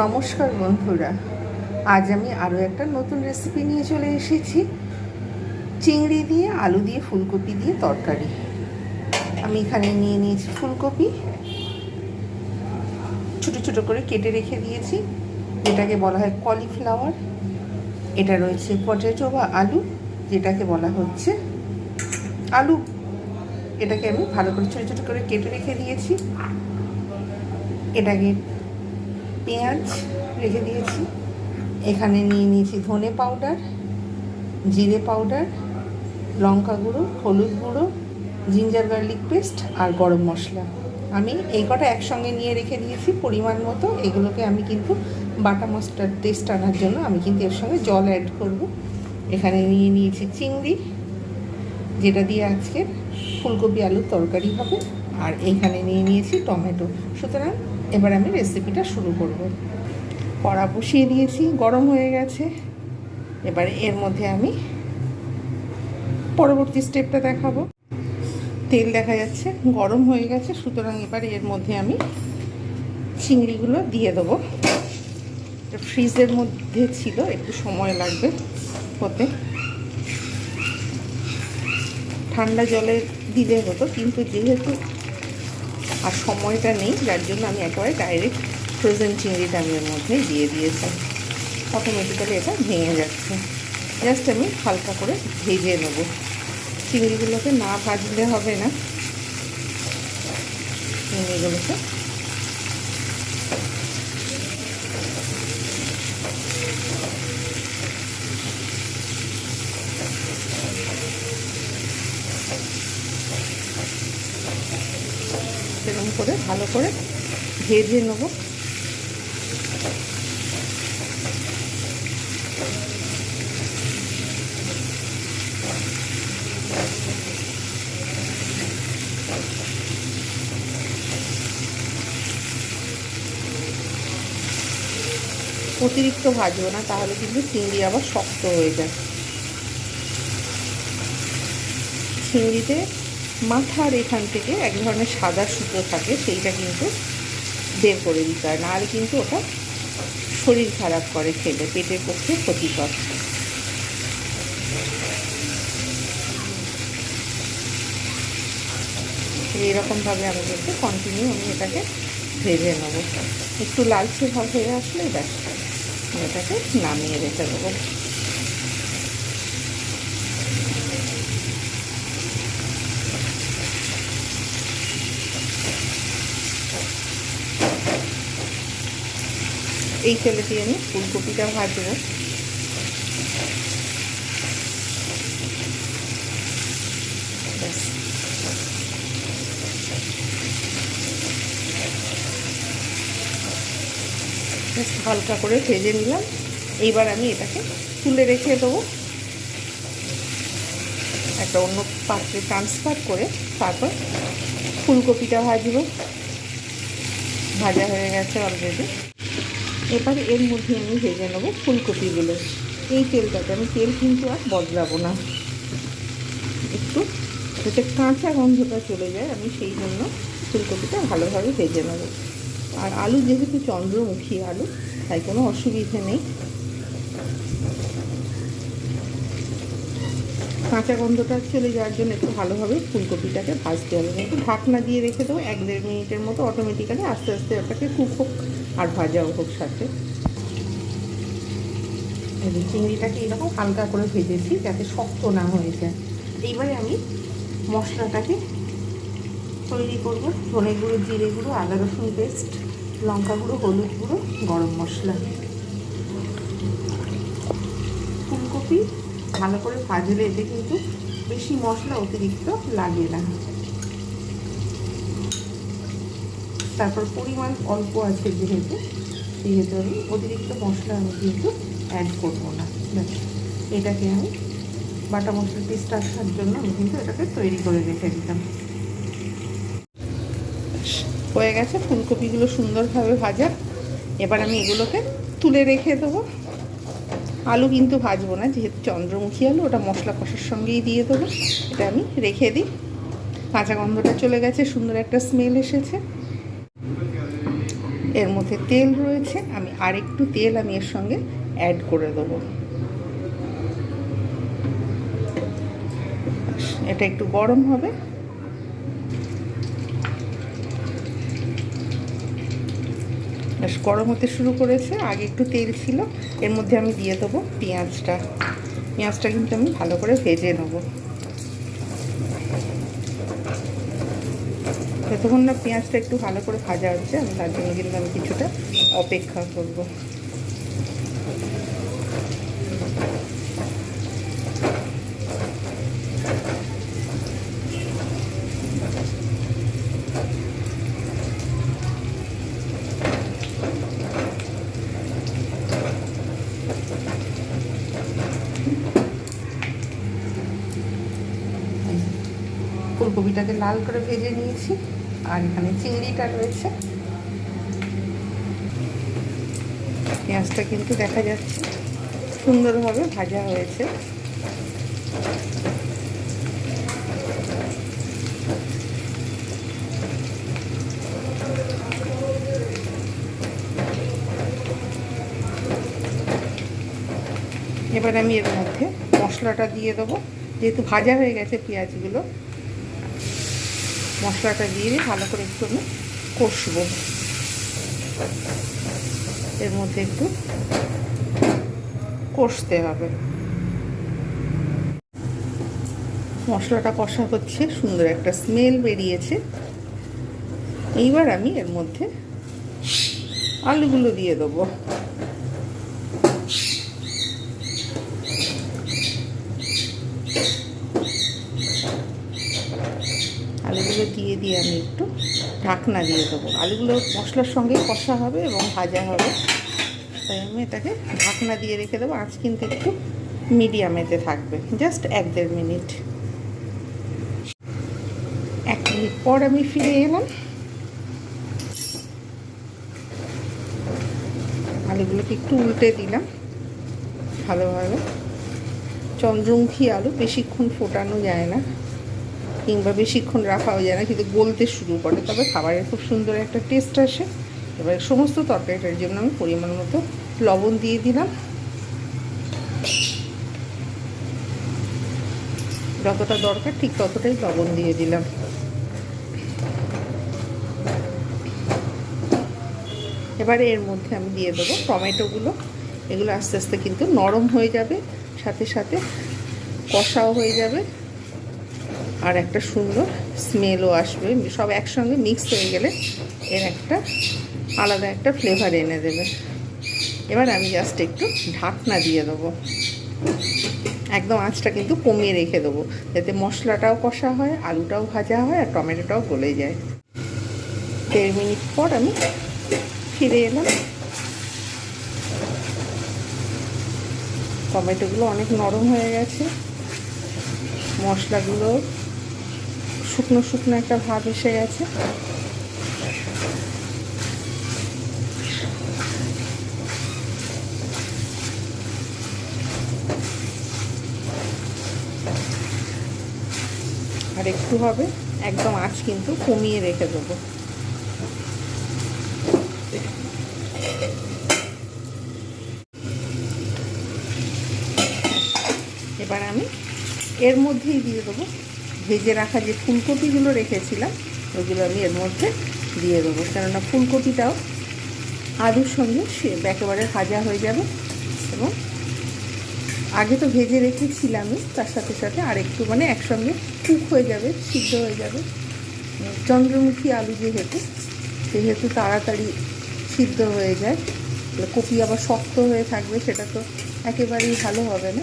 নমস্কার বন্ধুরা। আজ আমি আরও একটা নতুন রেসিপি নিয়ে চলে এসেছি। চিংড়ি দিয়ে, আলু দিয়ে, ফুলকপি দিয়ে তরকারি। আমি এখানে নিয়ে নিয়েছি ফুলকপি। ছোট ছোট করে কেটে রেখে দিয়েছি। যেটাকে বলা হয় কলিফ্লাওয়ার এটা রয়েছে পটেটো বা আলু, যেটাকে বলা হচ্ছে আলু। এটাকে আমি ভালো করে ছোটো ছোটো করে কেটে রেখে দিয়েছি। এটাকে পেঁয়াজ রেখে দিয়েছি। এখানে নিয়ে নিয়েছি ধনে পাউডার, জিরে পাউডার, লঙ্কা গুঁড়ো, হলুদ গুঁড়ো, জিঞ্জার গার্লিক পেস্ট আর গরম মশলা। আমি এই কটা একসঙ্গে নিয়ে রেখে দিয়েছি পরিমাণ মতো। এগুলোকে আমি কিন্তু বাটা মশলার টেস্ট আনার জন্য আমি কিন্তু এর সঙ্গে জল অ্যাড করব। এখানে নিয়ে নিয়েছি চিংড়ি, যেটা দিয়ে আজকে ফুলকপি আলুর তরকারি হবে। আর এইখানে নিয়ে নিয়েছি টমেটো। সুতরাং এবার আমি রেসিপিটা শুরু করব। কড়া বসিয়ে দিয়েছি, গরম হয়ে গেছে। এবার এর মধ্যে আমি পরবর্তী স্টেপটা দেখাবো। তেল দেখা যাচ্ছে, গরম হয়ে গেছে, সুতরাং এবার এর মধ্যে আমি চিংড়িগুলো দিয়ে দেবো। ফ্রিজের মধ্যে ছিল, একটু সময় লাগবে হতে। ঠান্ডা জলে দিলে হতো, কিন্তু যেহেতু আর সময়টা নেই, যার জন্য আমি একেবারে ডাইরেক্ট ফ্রোজেন চিংড়িটা আমি এর মধ্যে দিয়ে দিয়েছি। অটোমেটিক্যালি এটা ভেঙে যাচ্ছে। জাস্ট আমি হালকা করে ভেজে নেব। চিংড়িগুলোকে না ভাজলে হবে না। চিংড়িগুলোকে। এরকম করে ভালো করে ভেজে নেব। অতিরিক্ত ভাজবো না, তাহলে কিন্তু চিংড়ি আবার শক্ত হয়ে যায়। চিংড়িতে মাথার এখান থেকে এক ধরনের সাদা সুতো থাকে, সেইটা কিন্তু বের করে দিতে হয়। নাহলে কিন্তু ওটা শরীর খারাপ করে খেলে, পেটের পক্ষে ক্ষতিকর। এইরকমভাবে আমি কিন্তু কন্টিনিউ আমি এটাকে ভেজে নেব। একটু লালচে ভাব হয়ে আসলে ব্যাস এটাকে নামিয়ে রেখে দেবো। এই তেলেটি আমি ফুলকপিটা ভাজবো। হালকা করে ভেজে নিলাম। এইবার আমি এটাকে তুলে রেখে দেবো। একটা অন্য পাত্রে ট্রান্সফার করে তারপর ফুলকপিটা ভাজবো। ভাজা হয়ে গেছে অলরেডি এবার এর মধ্যে আমি ভেজে নেব ফুলকপিগুলো। এই তেলটাতে আমি তেল কিন্তু আর বদলাবো না। একটু যাতে কাঁচা গন্ধটা চলে যায়, আমি সেই জন্য ফুলকপিটা ভালোভাবে ভেজে নেব। আর আলু যেহেতু চন্দ্রমুখী আলু, তাই কোনো অসুবিধে নেই। কাঁচা গন্ধটা চলে যাওয়ার জন্য একটু ভালোভাবে ফুলকপিটাকে ভাজতে হবে। একটু ঢাকনা দিয়ে রেখে দেবো, এক দেড় মিনিটের মতো অটোমেটিক্যালি আস্তে আস্তে ওটাকে হোক। আর ভাজাও হোক সাথে। চিংড়িটাকে এরকম হালকা করে ভেজেছি যাতে শক্ত না হয়ে যায়। এইবারে আমি মশলাটাকে তৈরি করব। ধনে গুঁড়ো, জিরে গুঁড়ো, আদা রসুন পেস্ট, লঙ্কা গুঁড়ো, হলুদ গুঁড়ো, গরম মশলা। ফুলকপি ভালো করে ভাজলে এতে কিন্তু বেশি মশলা অতিরিক্ত লাগে না। তারপর পরিমাণ অল্প আছে যেহেতু, সেহেতু আমি অতিরিক্ত মশলা আমি কিন্তু অ্যাড করব না। এটাকে আমি বাটা মশলা টেস্ট আসার জন্য আমি কিন্তু এটাকে তৈরি করে রেখে দিতাম হয়ে গেছে, ফুলকপিগুলো সুন্দরভাবে ভাজা। এবার আমি এগুলোকে তুলে রেখে দেবো। আলু কিন্তু ভাজবো না, যেহেতু চন্দ্রমুখী আলু, ওটা মশলা কষার সঙ্গেই দিয়ে দেবো। এটা আমি রেখে দিই। কাঁচা গন্ধটা চলে গেছে, সুন্দর একটা স্মেল এসেছে। এর মধ্যে তেল রয়েছে। আমি আরেকটু তেল আমি এর সঙ্গে অ্যাড করে দেবো। এটা একটু গরম হবে। বেশ, গরম হতে শুরু করেছে। আগে একটু তেল ছিল। এর মধ্যে আমি দিয়ে দেবো পেঁয়াজটা। পেঁয়াজটা কিন্তু আমি ভালো করে ভেজে নেব। যতক্ষণ না পেঁয়াজটা একটু ভালো করে ভাজা হচ্ছে, আমি তার জন্য কিন্তু আমি কিছুটা অপেক্ষা করব। ফুলকপিটাকে লাল করে ভেজে নিয়েছি। আর এখানে চিংড়িটা রয়েছে। পেঁয়াজটা কিন্তু দেখা যাচ্ছে সুন্দরভাবে ভাজা হয়েছে। এবার আমি এর মধ্যে মশলাটা দিয়ে দেবো। যেহেতু ভাজা হয়ে গেছে পেঁয়াজগুলো মশলাটা দিয়ে ভালো করে একটু আমি কষবো। এর মধ্যে একটু কষতে হবে। মশলাটা কষা হচ্ছে, সুন্দর একটা স্মেল বেরিয়েছে। এইবার আমি এর মধ্যে আলুগুলো দিয়ে দেবো। আলুগুলো দিয়ে দিয়ে আমি একটু ঢাকনা দিয়ে দেবো। আলুগুলো মশলার সঙ্গে কষা হবে এবং ভাজা হবে। তাই আমি এটাকে ঢাকনা দিয়ে রেখে দেবো। আজ কিন্তু একটু মিডিয়ামেতে থাকবে। জাস্ট এক দেড় মিনিট। এক মিনিট পর আমি ফিরে এলাম। আলুগুলোকে একটু উল্টে দিলাম ভালোভাবে। চন্দ্রমুখী আলু বেশিক্ষণ ফোটানো যায় না। কিংবা বেশিক্ষণ রাখাও যায় না, কিন্তু গলতে শুরু করে। তবে খাবারের খুব সুন্দর একটা টেস্ট আসে। এবার সমস্ত তরকারিটার জন্য আমি পরিমাণ মতো লবণ দিয়ে দিলাম। যতটা দরকার ঠিক ততটাই লবণ দিয়ে দিলাম। এবারে এর মধ্যে আমি দিয়ে দেবো টমেটোগুলো। এগুলো আস্তে আস্তে কিন্তু নরম হয়ে যাবে, সাথে সাথে কষাও হয়ে যাবে। আর একটা সুন্দর স্মেলও আসবে। সব একসঙ্গে মিক্স হয়ে গেলে এর একটা আলাদা একটা ফ্লেভার এনে দেবে। এবার আমি জাস্ট একটু ঢাকনা দিয়ে দেবো। একদম আঁচটা কিন্তু কমিয়ে রেখে দেবো, যাতে মশলাটাও কষা হয়, আলুটাও ভাজা হয়, আর টমেটোটাও গলে যায়। দেড় মিনিট পর আমি ফিরে এলাম। টমেটোগুলো অনেক নরম হয়ে গেছে। মশলাগুলো শুকনো শুকনো একটা ভাব এসে গেছে। আর একটু হবে, একদম আঁচ কিন্তু কমিয়ে রেখে দেবো। এবার আমি এর মধ্যেই দিয়ে দেবো। ভেজে রাখা যে ফুলকপিগুলো রেখেছিলাম, ওগুলো আমি এর মধ্যে দিয়ে দেবো। কেননা ফুলকপিটাও আলুর সঙ্গে সে একেবারে ভাজা হয়ে যাবে এবং আগে তো ভেজে রেখেছিলামই তার সাথে সাথে আর একটু মানে একসঙ্গে কুক হয়ে যাবে, সিদ্ধ হয়ে যাবে। চন্দ্রমুখী আলু যেহেতু, সেহেতু তাড়াতাড়ি সিদ্ধ হয়ে যায়। কপি আবার শক্ত হয়ে থাকবে, সেটা তো একেবারেই ভালো হবে না।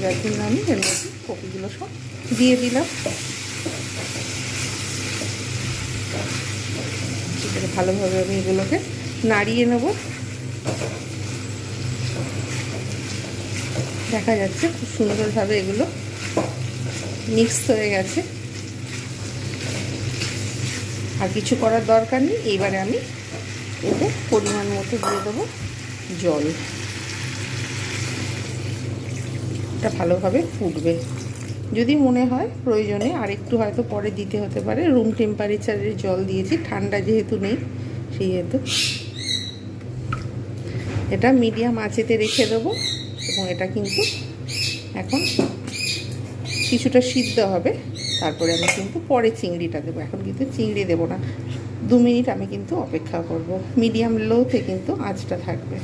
যার জন্য আমি, এর মধ্যে কপিগুলো সব দিয়ে দিলাম। ভালোভাবে আমি এগুলোকে নাড়িয়ে নেব। দেখা যাচ্ছে খুব সুন্দরভাবে এগুলো মিক্স হয়ে গেছে। আর কিছু করার দরকার নেই এইবারে আমি এতে পরিমাণ মতো দিয়ে দেবো জল। এটা ভালোভাবে ফুটবে। যদি মনে হয় প্রয়োজনে আর একটু হয়তো পরে দিতে হতে পারে। রুম টেম্পারেচারের জল দিয়েছি, ঠান্ডা যেহেতু নেই, সেই হেতু এটা মিডিয়াম আঁচেতে রেখে দেবো এবং এটা কিন্তু এখন কিছুটা সিদ্ধ হবে। তারপরে আমি কিন্তু পরে চিংড়িটা দেবো। এখন কিন্তু চিংড়ি দেবো না। দু মিনিট আমি কিন্তু অপেক্ষা করব। মিডিয়াম লোতে কিন্তু আঁচটা থাকবে।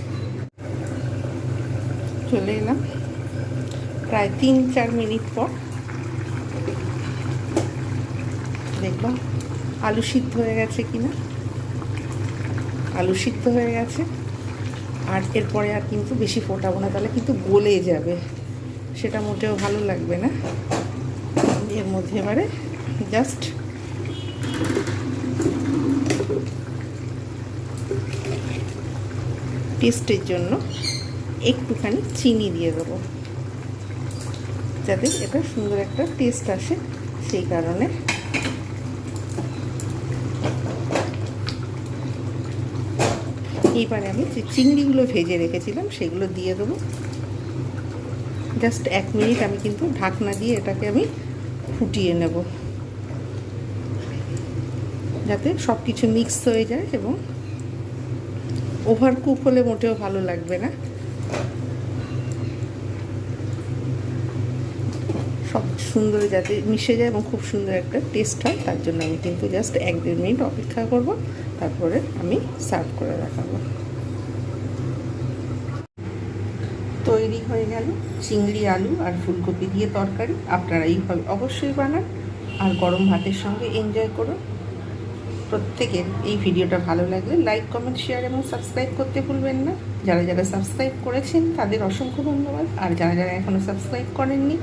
চলে এলাম। প্রায় তিন, চার মিনিট পর দেখলাম আলু সিদ্ধ হয়ে গেছে কিনা। আলু সিদ্ধ হয়ে গেছে। আর এরপরে আর কিন্তু বেশি ফোটাবো না, তাহলে কিন্তু গলে যাবে। সেটা মোটেও ভালো লাগবে না। এর মধ্যে এবারে জাস্ট টেস্টের জন্য একটুখানি চিনি দিয়ে দেবো। যাতে এটা সুন্দর একটা টেস্ট আসে, সেই কারণে। এইবারে আমি যে চিংড়িগুলো ভেজে রেখেছিলাম, সেগুলো দিয়ে দেবো। জাস্ট এক মিনিট আমি কিন্তু ঢাকনা দিয়ে এটাকে আমি ফুটিয়ে নেব। যাতে সব কিছু মিক্স হয়ে যায় এবং ওভার কুক হলে মোটেও ভালো লাগবে না সব সুন্দর যাতে মিশে যায় এবং খুব সুন্দর একটা টেস্ট হয়, তার জন্য আমি কিন্তু জাস্ট এক দেড় মিনিট অপেক্ষা করব, তারপরে আমি সার্ভ করে রাখাবো তৈরি হয়ে গেল চিংড়ি আলু আর ফুলকপি দিয়ে তরকারি। আপনারা এইভাবে অবশ্যই বানান আর গরম ভাতের সঙ্গে এনজয় করুন। প্রত্যেকের এই ভিডিওটা ভালো লাগলে লাইক কমেন্ট শেয়ার এবং সাবস্ক্রাইব করতে ভুলবেন না। যারা যারা সাবস্ক্রাইব করেছেন, তাদের অসংখ্য ধন্যবাদ। আর যারা যারা এখনও সাবস্ক্রাইব করেননি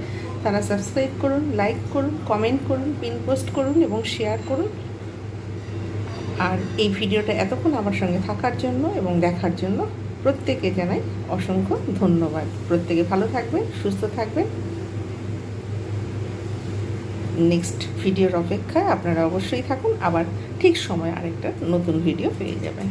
তারা সাবস্ক্রাইব করুন লাইক করুন কমেন্ট করুন পিন পোস্ট করুন এবং শেয়ার করুন। আর এই ভিডিওটা এতক্ষণ আমার সঙ্গে থাকার জন্য এবং দেখার জন্য প্রত্যেকে জানাই অসংখ্য ধন্যবাদ। প্রত্যেকে ভালো থাকবেন, সুস্থ থাকবেন। নেক্সট ভিডিওর অপেক্ষায় আপনারা অবশ্যই থাকুন। আবার ঠিক সময় আরেকটা নতুন ভিডিও পেয়ে যাবেন।